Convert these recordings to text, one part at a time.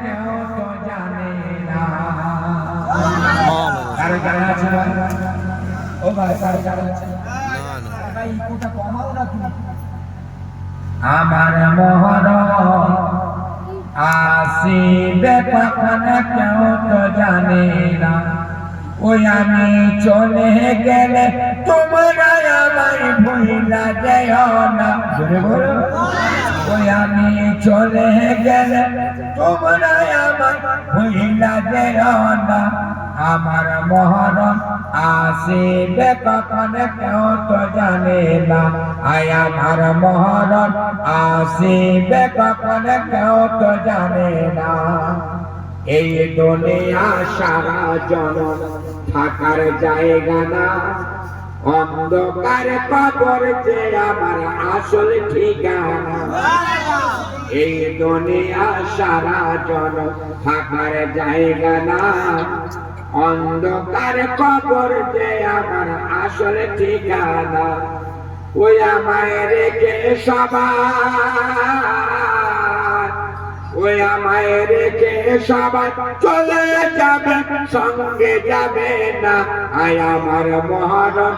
কেউ তো জানে না না আমার মোহর কখন কেউ তো জানে না। ওই আমি চলে গেলে তোমরা আমায় ভুলা যেও না। ওই আমি চলে গেলে না আমার মহরম আসিবে কখন কেউ তো জানে না। আয় আমার মহরম আসিবে কখন কেউ তো জানে না। এই দুনিয়া সারা জনম থাকার জায়গা না। অন্ধকার কবর যে আমার আসল ঠিকানা। এই দুনিয়া সারা জন থাকার জায়গা না। অন্ধকার কবর আমার আসল ঠিকানা। ওই আমায় রেখে সবাই ওই আমায় রেখে সবাই চলে যাবে, সঙ্গে যাবে না। আয় আমার মহরম,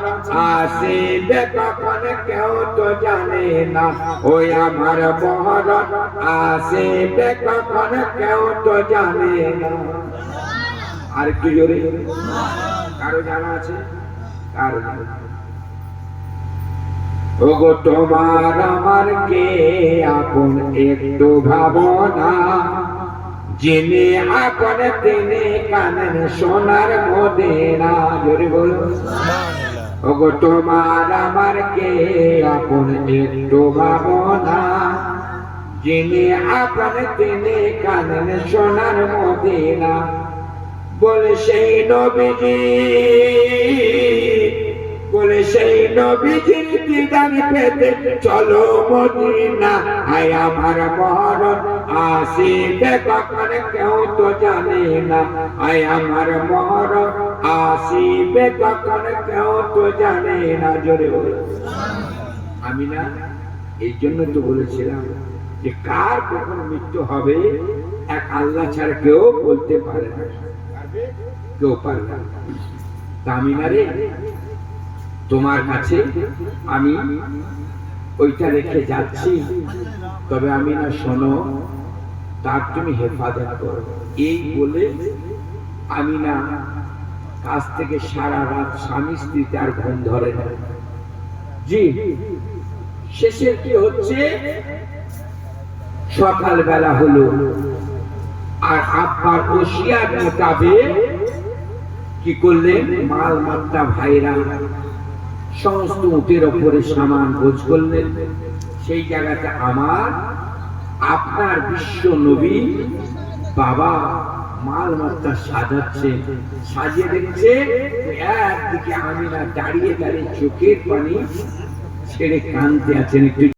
আসিবে কখন কেউ তো জানে না। ওই আমার মহরম, আসিবে কখন কেউ তো জানে না। আর একটু জোরে? কারও জানা আছে? কারও জানা? ওগো, তোমার আমার কে আপন একটু ভাবনা যিনি আপন, তিনি কানেন সোনার মদিনা, জোরে বলো ওগো, তোমার আমার কে আপন একটু ভাবনা যিনি আপন, তিনি কানেন সোনার মদিনা। বলে সেই নবীজি বলে সেই নবীজির দিদার পেতে। চলো মদিনা আয় আমার মরণ আসিবে কখন কেউ তো জানে না। আয় আমার মরণ আসিবে কখন কেউ তো জানে না। জোরে আমি না, এই জন্য তো বলেছিলাম যে কার কখন মৃত্যু হবে, এক আল্লাহ ছাড়া কেউ বলতে পারে না। কেউ পারে না। তা আমি না রে তোমার কাছে আমি ওইটা রেখে যাচ্ছি। তবে আমি না, শোনো, তার তুমি হেফাজত করো। এই বলে আমি না, কাছ থেকে সারা রাত স্বামী স্ত্রীতে আর ঘুম ধরে না। জি, শেষের কি হচ্ছে? সকাল বেলা হলো। আর আব্বার ওসিয়ার মোতাবেক কি করলেন? মাল মাত্রা ভাইরা সমস্ত উটের ওপরে সামান ভোজ করলেন। সেই জায়গাতে আমার, আপনার বিশ্ব নবী, বাবা, মাল মাত্রা সাজাচ্ছে, সাজিয়ে দেখছে, একদিকে আমি না দাঁড়িয়ে দাঁড়িয়ে চোখের পানি ছেড়ে কানতে আছেন একটু